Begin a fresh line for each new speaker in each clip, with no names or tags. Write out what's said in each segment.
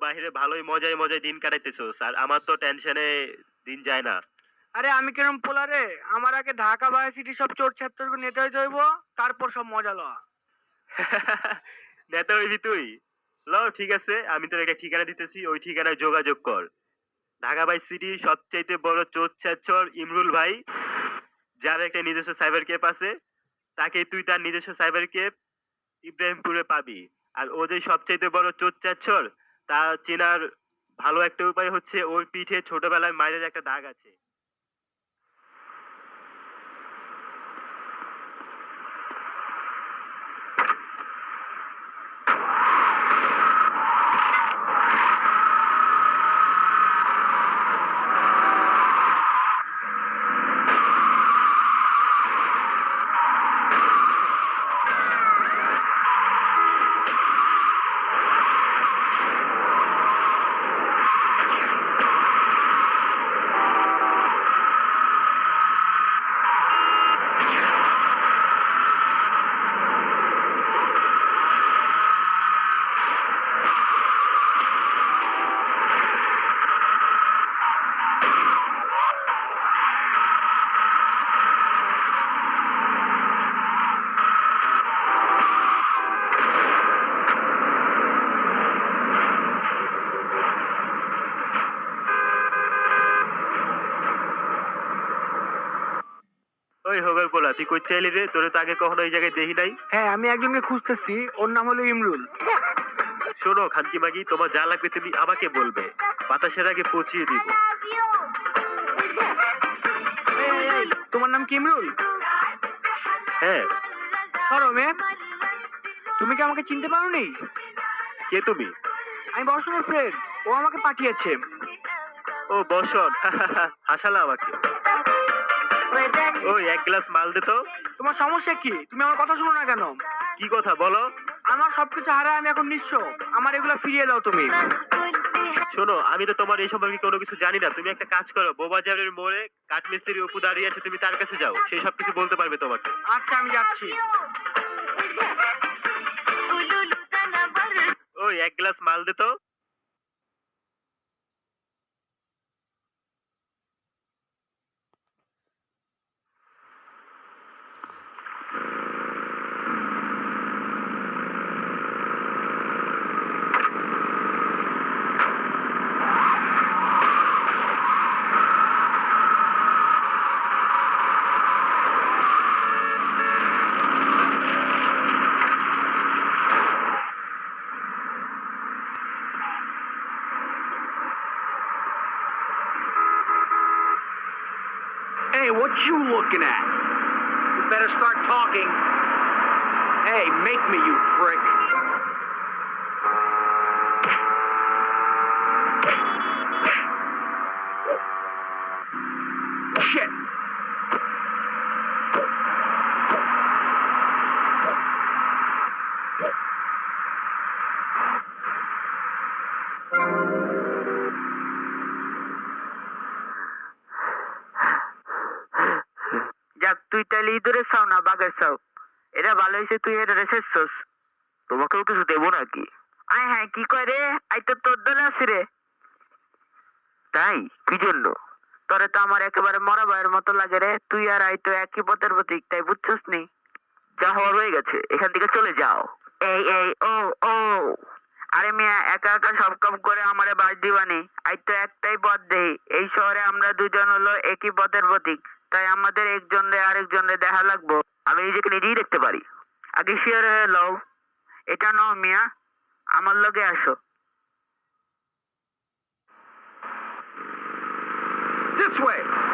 বাহিরে ভালোই মজায় মজায় দিন কাটাইতেছো স্যার আমার তো টেনশনে দিন যায় না।
আরে আমি কেরম পোলা রে? আমার আগে ঢাকা ভার্সিটি সব চোর ছাত্রকে নেতা হইতে হইব তারপর সব মজা লওয়া।
নেতা হইবি তুই? ল ঠিক আছে আমি তোর একটা ঠিকানা দিতেছি ওই ঠিকানায় যোগাযোগ কর। ঢাকা বাই সিটি সবচাইতে বড় চোর ছাচ্চর ইমরুল ভাই যার একটা নিজস্ব সাইবার ক্যাফ আছে তাকে তুই তার নিজস্ব সাইবার ক্যাফ ইব্রাহিমপুরে পাবি। আর ও যে সবচেয়ে বড় চোর চাচ্ছর, তা চেনার ভালো একটা উপায় হচ্ছে ওর পিঠে ছোটবেলায় মায়ের একটা দাগ আছে। হোগের পোলা তুই কইতে এলি রে তোরে তো আগে কখনো এই জায়গায় দেখি নাই?
হ্যাঁ আমি একজনকে খুঁজতেছি ওর নাম হলো ইমরুল।
শোনো খানকি মাগি তোমার যা লাগবে তুমি আমাকে বলবে। বাতাসের আগে পৌঁছিয়ে দিব।
তোমার নাম কি ইমরুল?
হ্যাঁ।
সরো মে তুমি কি আমাকে চিনতে পারো নি
কে তুমি?
আমি বর্ষণের ফ্রেন্ড ও আমাকে পাঠিয়েছে।
ও বসন হাসালা আমাকে। ওই এক গ্লাস মাল দে তো।
তোমার সমস্যা কি? তুমি আমার কথা শোনো না কেন?
কি কথা বলো।
আমার সবকিছু হারায় আমি এখন নিঃস্ব। আমার এগুলো ফিরিয়ে দাও তুমি।
শোনো আমি তো তোমার এই সম্পর্কে কোনো কিছু জানি না। তুমি একটা কাজ করো বোবাজারের মোড়ে কাঠমিস্ত্রি অপু দাঁড়িয়ে আছে তুমি তার কাছে যাও। সেই সব কিছু বলতে পারবে তোমাকে।
আচ্ছা আমি যাচ্ছি।
ওই এক গ্লাস মাল দে তো।
Hey, what you looking at? You better start talking. Hey, make me, you prick.
যাক তুই তাহলে ইঁদুরের চাও না বাঘের চাও এটা ভালো হয়েছে তুই এটা রেসেছস
তোমাকেও কিছু দেবো নাকি?
আয় হ্যাঁ কি কয় রে? আই তো তোর দলে আছি রে।
তাই? কি জন্য?
তোরে তো আমার একেবারে মরা ভাইয়ের মতো লাগে রে। তুই আর আই তো একই পথের প্রতীক তাই বুঝছস নি?
যা হওয়ার হয়ে গেছে এখান থেকে চলে যাও।
এই এই ও ও। আরে মিয়া, একা একা সব কাম করে আমারে বাস দিবানি। আই তো একটাই পথ দেই এই শহরে আমরা দুজন হলো একই পথের প্রতীক। তাই আমাদের একজন রে আরেকজন রে দেখা লাগবো।
আমি নিজেকে নিজেই দেখতে পারি।
আগে শিওর হয়ে লও। এটা নাও মিয়া। আমার লগে আসো।
This way.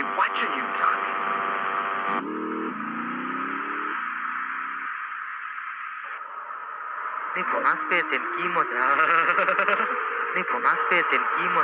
been watching you, Tommy.
Nico, nas Pilz in Kimo. Nico, nas Pilz in Kimo.